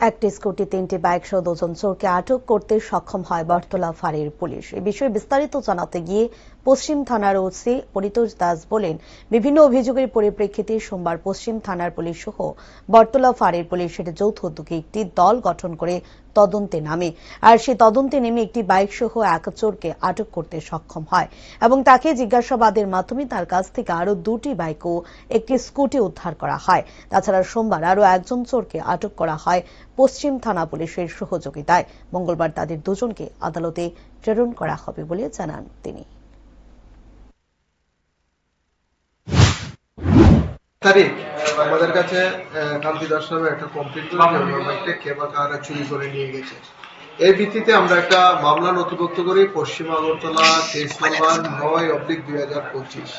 একটি স্কুটি, তিনটি বাইক সহ দুজন চোরকে আটক করতে সক্ষম হয় বটতলা ফাঁড়ির পুলিশ। এ বিষয়ে বিস্তারিত জানাতে গিয়ে পশ্চিম থানার ওসি পরিতোষ দাস বলেন, বিভিন্ন অভিযোগের পরিপ্রেক্ষিতে সোমবার পশ্চিম থানার পুলিশ সহ বটতলা ফাঁড়ির পুলিশের যৌথ উদ্যোগে একটি দল গঠন করে তদন্তে নামে। আর সেই তদন্তে নেমে একটি বাইক সহ এক চোরকে আটক করতে সক্ষম হয় এবং তাকে জিজ্ঞাসাবাদের মাধ্যমে তার কাছ থেকে আরও দুটি বাইক ও একটি স্কুটি উদ্ধার করা হয়। তাছাড়া সোমবার আরও একজন চোরকে আটক করা হয় পশ্চিম থানা পুলিশের সহযোগিতায়। মঙ্গলবার তাদের দুজনকে আদালতে প্রেরণ করা হবে বলে জানান তিনি। তারিখ? আমাদের কাছে কান্তি দাস নামে একটা কমপ্লেন করে যে বাইকটা কে বা কারা চুরি করে নিয়ে গেছে। এই ভিত্তিতে আমরা একটা মামলা নথিভুক্ত করি পশ্চিম আগরতলা কেস নাম্বার নয় অব্লিক দুই হাজার পঁচিশ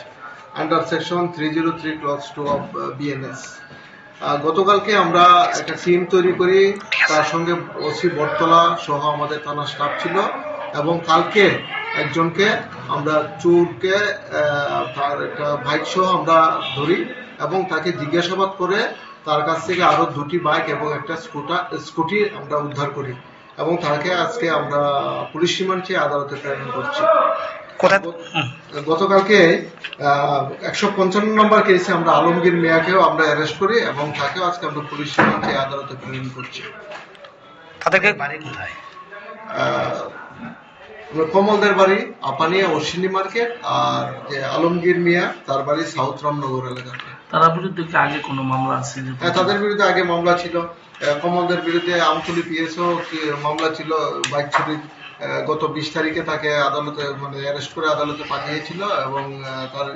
under section three zero three clause two of BNS গতকালকে আমরা একটা টিম তৈরি করি তার সঙ্গে ওসি বটতলা সহ আমাদের থানা স্টাফ ছিল এবং কালকে একজনকে আমরা চোরকে তার একটা বাইক সহ আমরা ধরি। এবং তাকে জিজ্ঞাসাবাদ করে তার কাছ থেকে আরও দুটি বাইক এবং একটা স্কুটার স্কুটি আমরা উদ্ধার করি এবং তাকে আজকে আমরা পুলিশ রিমান্ড চেয়ে আদালতে প্রেরণ করছি। গতকালকে একশো পঞ্চান্ন নম্বর কেসে আমরা আলমগীর মিয়াকেও আমরা অ্যারেস্ট করি এবং তাকেও আজকে আমরা পুলিশ রিমান্ড চেয়ে আদালতে প্রেরণ করছি। তাদেরকে বাড়ি কোথায়? কমলদের বাড়ি আপানিয়া অশ্বিনী মার্কেট আর যে আলমগীর মিয়া তার বাড়ি সাউথ রামনগর এলাকাতে। তারা বিরুদ্ধে কি আগে কোনো মামলা আছে? হ্যাঁ তাদের বিরুদ্ধে আগে মামলা ছিল। কমলদের বিরুদ্ধে আমতলি পিএসও মামলা ছিল, বাইক চুরির গত বিশ তারিখে তাকে আদালতে মানে অ্যারেস্ট করে আদালতে পাঠিয়েছিল এবং তার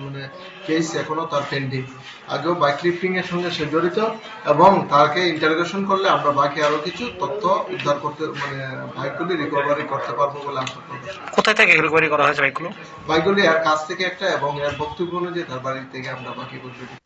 মানে কেস এখনও তার পেন্ডিং আগেও বাইক লিফটিং এর সঙ্গে সে জড়িত এবং তাকে ইন্টারোগেশন করলে আমরা বাকি আরও কিছু তথ্য উদ্ধার করতে মানে বাইকগুলি রিকভারি করতে পারব বলে আশা করব। কোথায় থেকে রিকভারি করা হয়েছে বাইকগুলো বাইকগুলি এর কাছ থেকে একটা এবং এর বক্তব্য অনুযায়ী তার বাড়ি থেকে আমরা বাকি করতে